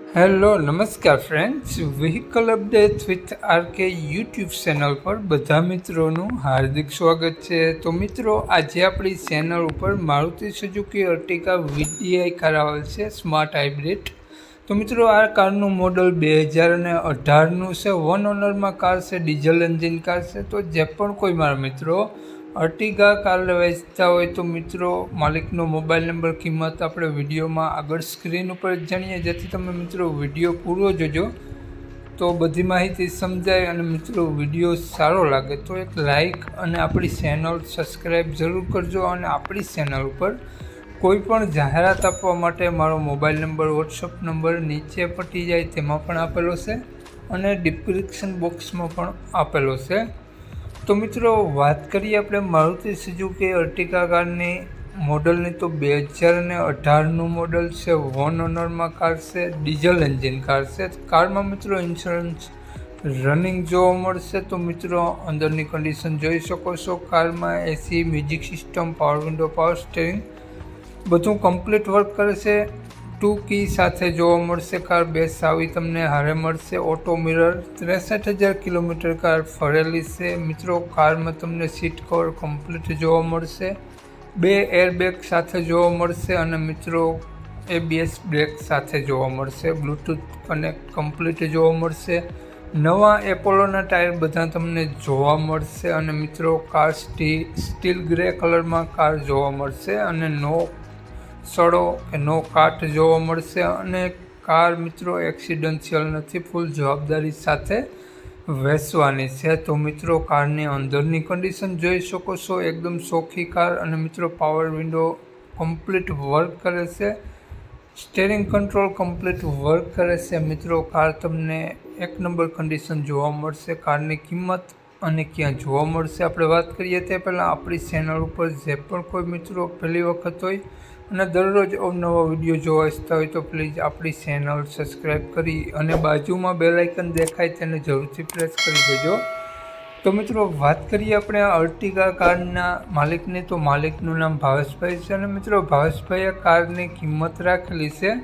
Hello નમસ્કાર friends vehicle update with RK YouTube channel પર બધા મિત્રોનું હાર્દિક સ્વાગત છે. તો મિત્રો, આજે આપણી ચેનલ ઉપર Maruti Suzuki Ertiga VDI car આવેલ છે સ્માર્ટ હાઇબ્રિડ તો મિત્રો, આ કારનું મોડલ બે હજાર અને અઢારનું છે. વન ઓનરમાં કાર છે ડીઝલ એન્જિન કાર છે. તો જે પણ કોઈ મારા મિત્રો અર્ટિગા કાર વેચતા હોય તો મિત્રો, માલિકનો મોબાઈલ નંબર, કિંમત આપણે વિડીયોમાં આગળ સ્ક્રીન ઉપર જાણીએ. જેથી તમે મિત્રો વીડિયો પૂરો જોજો. તો બધી માહિતી સમજાય અને મિત્રો વીડિયો સારો લાગે તો એક લાઈક અને આપણી ચેનલ સબસ્ક્રાઈબ જરૂર કરજો અને આપણી ચેનલ ઉપર કોઈ પણ જાહેરાત આપવા માટે મારો મોબાઈલ નંબર, વોટ્સઅપ નંબર નીચે પટી જાય તેમાં પણ આપેલો છે અને ડિસ્ક્રિપ્શન બોક્સમાં પણ આપેલો છે. તો મિત્રો, વાત કરીએ આપણે મારુતિ સુઝુકી અર્ટિકા કારની મોડલની. તો બે હજાર અને અઢારનું મોડલ છે, વન ઓનરમાં કાર છે, ડીઝલ એન્જિન કાર છે. કારમાં મિત્રો ઇન્સ્યોરન્સ રનિંગ જોવા મળશે. તો મિત્રો, અંદરની કન્ડિશન જોઈ શકો છો. કારમાં AC music system power window power steering બધું કમ્પ્લીટ વર્ક કરે છે. ટુ કી સાથે જોવા મળશે કાર બે સાવી તમને હારે મળશે. ઓટો મિરર ત્રેસઠ હજાર કિલોમીટર કાર ફરેલી છે. મિત્રો, કારમાં તમને સીટ કવર કમ્પ્લીટ જોવા મળશે. બે એરબેગ સાથે જોવા મળશે અને મિત્રો એબીએસ બ્રેક સાથે જોવા મળશે. બ્લૂટૂથ કનેક્ટ કમ્પ્લીટ જોવા મળશે. નવા એપોલોના ટાયર બધા તમને જોવા મળશે અને મિત્રો કાર સ્ટી સ્ટીલ ગ્રે કલરમાં કાર જોવા મળશે અને નો સડો કે નો કાટ જોવા મળશે અને કાર મિત્રો એક્સિડન્શિયલ નથી ફૂલ જવાબદારી સાથે વેચવાની છે. તો મિત્રો, કારની અંદરની કન્ડિશન જોઈ શકો છો. એકદમ સોખી કાર અને મિત્રો પાવર વિન્ડો કમ્પ્લીટ વર્ક કરે છે. સ્ટેરિંગ કંટ્રોલ કમ્પ્લીટ વર્ક કરે છે. મિત્રો, કાર તમને એક નંબર કન્ડિશન જોવા મળશે. કારની કિંમત અને ક્યાં જોવા મળશે? આપણે વાત કરીએ તે પહેલાં આપણી ચેનલ ઉપર જે પણ કોઈ મિત્રો પહેલી વખત હોય અને દરરોજ અવનવા વીડિયો જોવા ઇચ્છતા હોય તો પ્લીઝ આપણી ચેનલ સબસ્ક્રાઈબ કરી અને બાજુમાં બેલાઇકન દેખાય તેને જરૂરથી પ્રેસ કરી દેજો. તો મિત્રો, વાત કરીએ આપણે આ અર્ટિગા કારના માલિકની. તો માલિકનું નામ ભાવેશભાઈ છે અને મિત્રો, ભાવેશભાઈએ કારની કિંમત રાખેલી છે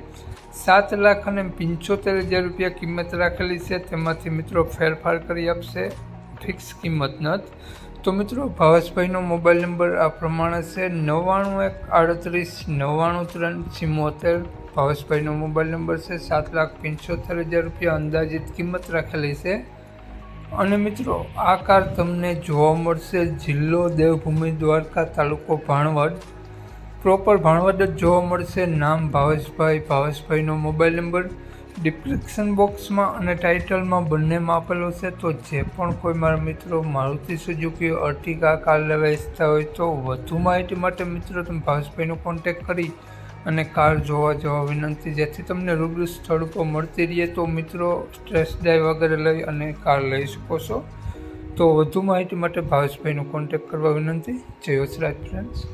સાત લાખ અને પંચોતેર હજાર રૂપિયા કિંમત રાખેલી છે. તેમાંથી મિત્રો ફેરફાર કરી આપશે. ફિક્સ કિંમત નથી તો મિત્રો, ભાવેશભાઈનો મોબાઈલ નંબર આ પ્રમાણે છે નવ્વાણું એક આડત્રીસ, નવ્વાણું ત્રણ ચિમ્મોતેર ભાવેશભાઈનો મોબાઈલ નંબર છે સાત લાખ પંચોતેર હજાર રૂપિયા. અંદાજિત કિંમત રાખેલી છે. અને મિત્રો, આ કાર તમને જોવા મળશે જિલ્લો દેવભૂમિ દ્વારકા તાલુકો ભાણવડ. પ્રોપર ભાણવડ જ જોવા મળશે. નામ ભાવેશભાઈ, ભાવેશભાઈનો મોબાઈલ નંબર. ડિસ્ક્રિપ્શન બોક્સમાં અને ટાઇટલમાં બંનેમાં આપેલો છે તો જે પણ કોઈ મારા મિત્રો મારુતિ સુઝુકી અર્ટિગા કાર લેવા ઈચ્છતા હોય તો વધુ માહિતી માટે મિત્રો તમે ભાવેશભાઈનો કોન્ટેક કરી અને કાર જોવા જવા વિનંતી. જેથી તમને રૂબરૂ સ્થળ ઉપર મળતી રહીએ તો મિત્રો સ્ટ્રેસ ડ્રાઈવ વગેરે લઈ અને કાર લઈ શકો છો. તો વધુ માહિતી માટે ભાવેશભાઈનો કોન્ટેક કરવા વિનંતી. જય વસરાજ ફ્રેન્ડ્સ